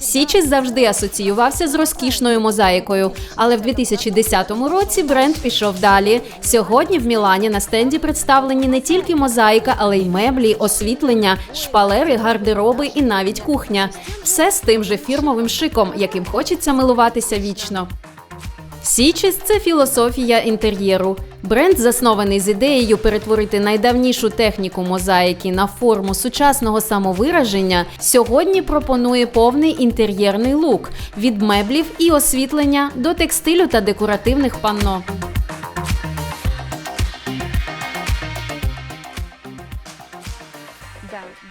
Січіс завжди асоціювався з розкішною мозаїкою, але в 2010 році бренд пішов далі. Сьогодні в Мілані на стенді представлені не тільки мозаїка, але й меблі, освітлення, шпалери, гардероби і навіть кухня. Все з тим же фірмовим шиком, яким хочеться милуватися вічно. Січіс це філософія інтер'єру. Бренд заснований з ідеєю перетворити найдавнішу техніку мозаїки на форму сучасного самовираження. Сьогодні пропонує повний інтер'єрний лук від меблів і освітлення до текстилю та декоративних панно.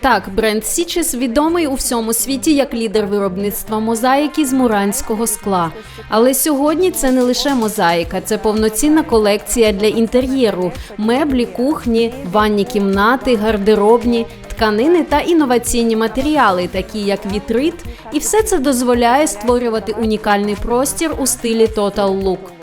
Так, бренд Січес відомий у всьому світі як лідер виробництва мозаїки з муранського скла. Але сьогодні це не лише мозаїка, це повноцінна колекція для інтер'єру, меблі, кухні, ванні кімнати, гардеробні, тканини та інноваційні матеріали, такі як вітрит, і все це дозволяє створювати унікальний простір у стилі Total Look.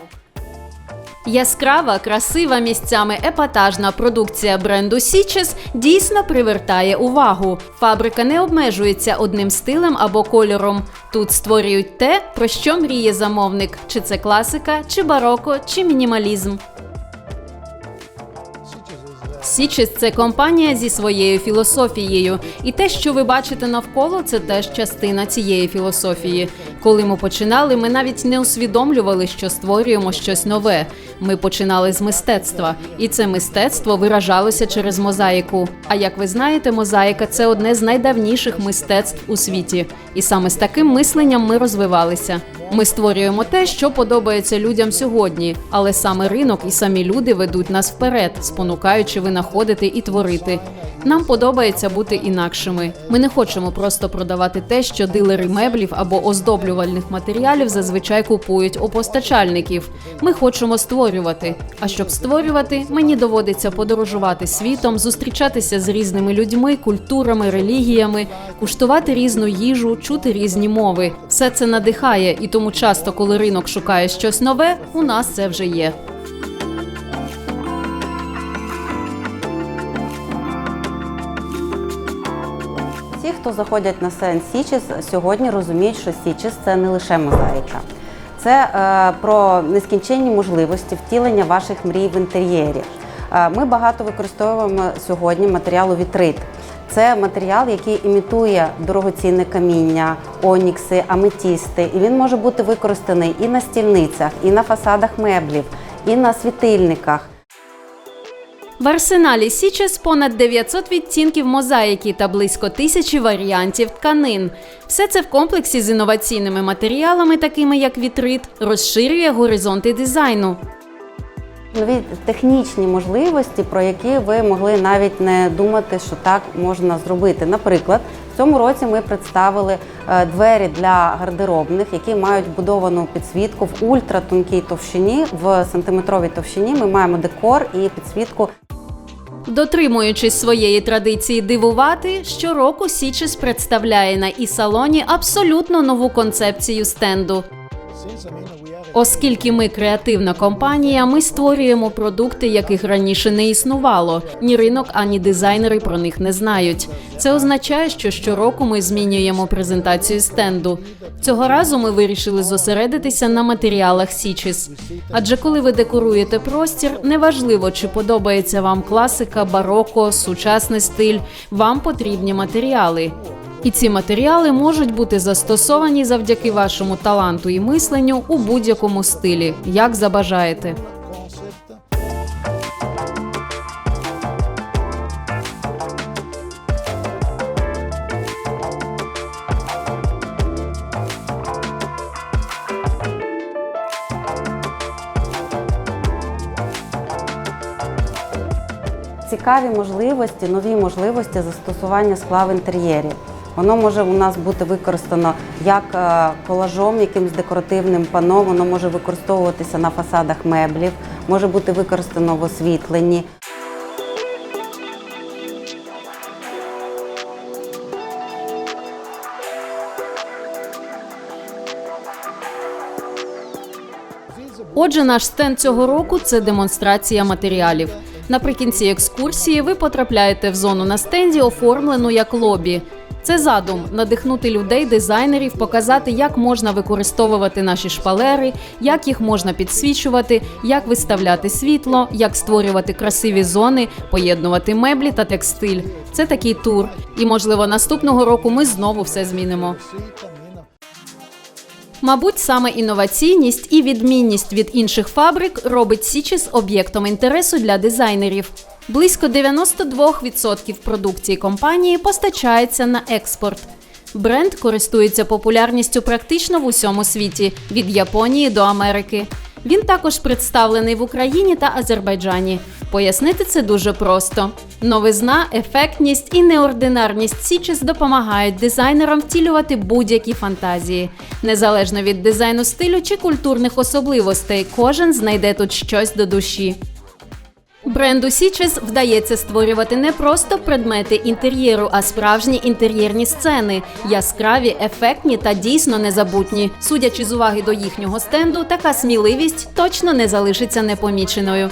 Яскрава, красива місцями епатажна продукція бренду Січес дійсно привертає увагу. Фабрика не обмежується одним стилем або кольором. Тут створюють те, про що мріє замовник: чи це класика, чи бароко, чи мінімалізм. Січес це компанія зі своєю філософією, і те, що ви бачите навколо, це теж частина цієї філософії. Коли ми починали, ми навіть не усвідомлювали, що створюємо щось нове. Ми починали з мистецтва, і це мистецтво виражалося через мозаїку. А як ви знаєте, мозаїка це одне з найдавніших мистецтв у світі, і саме з таким мисленням ми розвивалися. Ми створюємо те, що подобається людям сьогодні, але саме ринок і самі люди ведуть нас вперед, спонукаючи винаходити і творити. Нам подобається бути інакшими. Ми не хочемо просто продавати те, що дилери меблів або оздоблювальних матеріалів зазвичай купують у постачальників. Ми хочемо створювати. А щоб створювати, мені доводиться подорожувати світом, зустрічатися з різними людьми, культурами, релігіями, куштувати різну їжу, чути різні мови. Все це надихає, і тому часто, коли ринок шукає щось нове, у нас це вже є. Всі, хто заходять на сеанс Січес, сьогодні розуміють, що Січес це не лише мозаїка. Це е, про нескінченні можливості втілення ваших мрій в інтер'єрі. Е, ми багато використовуємо сьогодні матеріалу вітрит. Це матеріал, який імітує дорогоцінне каміння, онікси, аметісти. І він може бути використаний і на стільницях, і на фасадах меблів, і на світильниках. В арсеналі Січес понад 900 відтінків мозаїки та близько тисячі варіантів тканин. Все це в комплексі з інноваційними матеріалами, такими як вітрит, розширює горизонти дизайну. Нові технічні можливості, про які ви могли навіть не думати, що так можна зробити. Наприклад, в цьому році ми представили е, двері для гардеробних, які мають вбудовану підсвітку в ультратонкій товщині. В сантиметровій товщині ми маємо декор і підсвітку Дотримуючись своєї традиції дивувати, щороку Січес представляє на і-салоні абсолютно нову концепцію стенду. Оскільки ми креативна компанія, ми створюємо продукти, яких раніше не існувало. Ні ринок, ані дизайнери про них не знають. Це означає, що щороку ми змінюємо презентацію стенду. Цього разу ми вирішили зосередитися на матеріалах Січіс. Адже коли ви декоруєте простір, неважливо, чи подобається вам класика, бароко, сучасний стиль, вам потрібні матеріали. І ці матеріали можуть бути застосовані завдяки вашому таланту і мисленню у будь-якому стилі, як забажаєте. цікаві можливості, нові можливості застосування скла в інтер'єрі. Воно може у нас бути використано як е, колажом, якимось декоративним пано, воно може використовуватися на фасадах меблів, може бути використано в освітленні. Отже, наш стенд цього року це демонстрація матеріалів. Наприкінці екскурсії ви потрапляєте в зону на стенді, оформлену як лобі. Це задум надихнути людей, дизайнерів, показати, як можна використовувати наші шпалери, як їх можна підсвічувати, як виставляти світло, як створювати красиві зони, поєднувати меблі та текстиль. Це такий тур. І можливо наступного року ми знову все змінимо. Мабуть, саме інноваційність і відмінність від інших фабрик робить Січіс об'єктом інтересу для дизайнерів. Близько 92% продукції компанії постачається на експорт. Бренд користується популярністю практично в усьому світі від Японії до Америки. Він також представлений в Україні та Азербайджані. Пояснити це дуже просто. Новизна, ефектність і неординарність Січес допомагають дизайнерам втілювати будь-які фантазії. Незалежно від дизайну стилю чи культурних особливостей, кожен знайде тут щось до душі. Бренду Січес вдається створювати не просто предмети інтер'єру, а справжні інтер'єрні сцени, яскраві, ефектні та дійсно незабутні. Судячи з уваги до їхнього стенду, така сміливість точно не залишиться непоміченою.